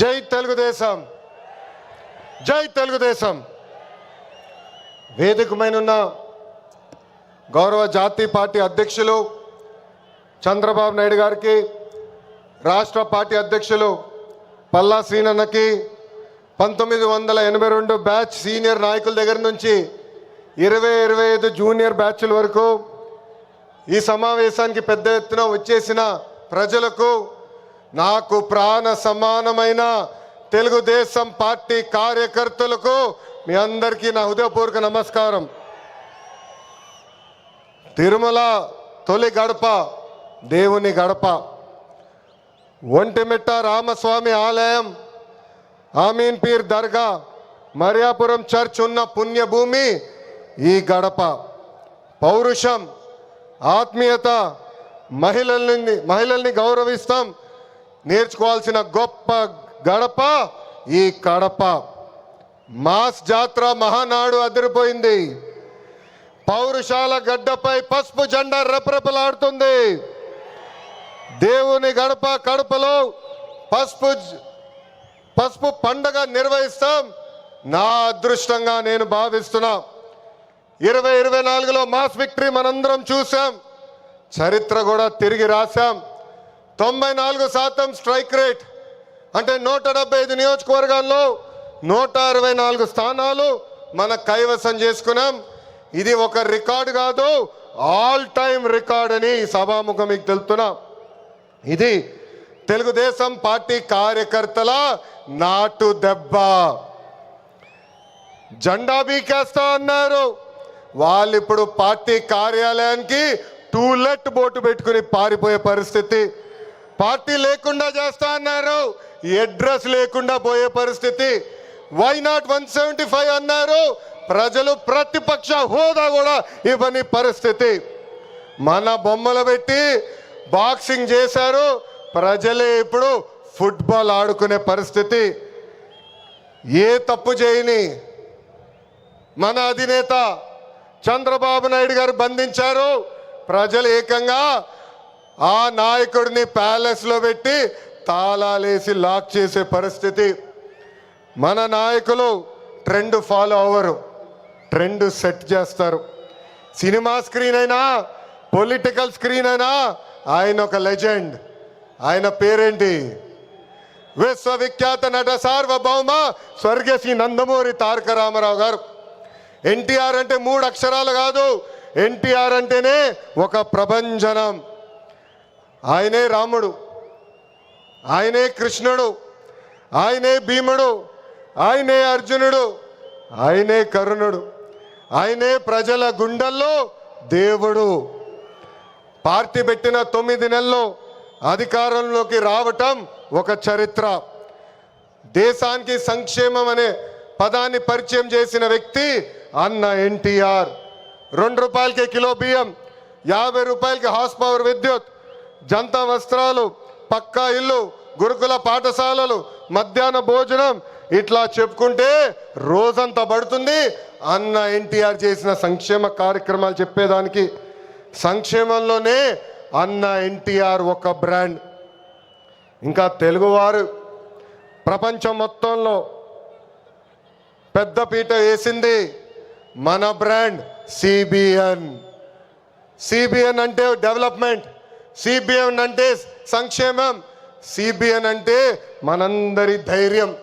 జై తెలుగుదేశం. జై తెలుగుదేశం. వేదికమైన ఉన్న గౌరవ జాతీయ పార్టీ అధ్యక్షులు చంద్రబాబు నాయుడు గారికి రాష్ట్ర పార్టీ అధ్యక్షులు పల్లా శ్రీనన్నకి పంతొమ్మిది వందల ఎనభై రెండు బ్యాచ్ సీనియర్ నాయకుల దగ్గర నుంచి ఇరవై ఇరవై ఐదు జూనియర్ బ్యాచ్ల వరకు ఈ సమావేశానికి పెద్ద ఎత్తున వచ్చేసిన ప్రజలకు నాకు ప్రాణ సమానమైన తెలుగుదేశం పార్టీ కార్యకర్తలకు మీ అందరికీ నా హృదయపూర్వక నమస్కారం. తిరుమల తొలి గడప దేవుని గడప. ఒంటిమిట్ట రామస్వామి ఆలయం ఆమీన్ పీర్ దర్గా మరియాపురం చర్చ్ ఉన్న పుణ్యభూమి ఈ గడప. పౌరుషం ఆత్మీయత మహిళల్ని మహిళల్ని గౌరవిస్తాం. నేర్చుకోవాల్సిన గొప్ప గడప ఈ కడప. మాస్ జాత్ర మహానాడు అదిరిపోయింది. పౌరుషాల గడ్డపై పసుపు జెండా రెపరెపలాడుతుంది. దేవుని గడప కడపలో పసుపు పసుపు పండగ నిర్వహిస్తాం. నా అదృష్టంగా నేను భావిస్తున్నా. ఇరవై ఇరవై నాలుగులో మాస్ విక్టరీ మనందరం చూసాం చరిత్ర కూడా తిరిగి రాశాం. తొంభై నాలుగు శాతం స్ట్రైక్ రేట్ అంటే నూట డెబ్బై ఐదు నియోజకవర్గాల్లో నూట అరవై నాలుగు స్థానాలు మన కైవసం చేసుకున్నాం. ఇది ఒక రికార్డు కాదు ఆల్ టైమ్ రికార్డ్ అని సభాముఖం మీకు తెలుపుతున్నా. ఇది తెలుగుదేశం పార్టీ కార్యకర్తల నాటు దెబ్బ. జెండా బీకేస్తా అన్నారు. వాళ్ళు ఇప్పుడు పార్టీ కార్యాలయానికి టూలెట్ బోటు పెట్టుకుని పారిపోయే పరిస్థితి. పార్టీ లేకుండా చేస్తా అన్నారు. అడ్రస్ లేకుండా పోయే పరిస్థితి. Why not one seventy five అన్నారు. ప్రజలు ప్రతిపక్ష హోదా కూడా ఇవ్వని పరిస్థితి. మన బొమ్మలు పెట్టి బాక్సింగ్ చేశారు. ప్రజలే ఇప్పుడు ఫుట్బాల్ ఆడుకునే పరిస్థితి. ఏ తప్పు చేయని మన అధినేత చంద్రబాబు నాయుడు గారు బంధించారు. ప్రజలు ఏకంగా ఆ నాయకుడిని ప్యాలెస్లో పెట్టి తాళాలేసి లాక్ చేసే పరిస్థితి. మన నాయకులు ట్రెండ్ ఫాలో అవ్వరు ట్రెండ్ సెట్ చేస్తారు. సినిమా స్క్రీన్ అయినా పొలిటికల్ స్క్రీన్ అయినా ఆయన ఒక లెజెండ్. ఆయన పేరేంటి? విశ్వవిఖ్యాత నట సార్వభౌమ స్వర్గశ్రీ నందమూరి తారక రామారావు గారు. ఎన్టీఆర్ అంటే మూడు అక్షరాలు కాదు ఎన్టీఆర్ అంటేనే ఒక ప్రభంజనం. ఆయనే రాముడు ఆయనే కృష్ణుడు ఆయనే భీముడు ఆయనే అర్జునుడు ఆయనే కరుణుడు ఆయనే ప్రజల గుండెల్లో దేవుడు. పార్టీ పెట్టిన తొమ్మిది నెలల్లో అధికారంలోకి రావటం ఒక చరిత్ర. దేశానికి సంక్షేమం అనే పదాన్ని పరిచయం చేసిన వ్యక్తి అన్న ఎన్టీఆర్. రెండు రూపాయలకి కిలో బియ్యం యాభై రూపాయలకి హార్స్ పవర్ విద్యుత్ జంత వస్త్రాలు పక్కా ఇల్లు గురుకుల పాఠశాలలు మధ్యాహ్న భోజనం. ఇట్లా చెప్పుకుంటే రోజంతా పడుతుంది. అన్న ఎన్టీఆర్ చేసిన సంక్షేమ కార్యక్రమాలు చెప్పేదానికి సంక్షేమంలోనే అన్న ఎన్టీఆర్ ఒక బ్రాండ్. ఇంకా తెలుగువారు ప్రపంచం మొత్తంలో పెద్దపీట వేసింది మన బ్రాండ్ సిబిఎన్ సిబిఎన్ అంటే డెవలప్మెంట్ సిబిఎన్ అంటే సంక్షేమం. సిబిఎన్ అంటే మనందరి ధైర్యం.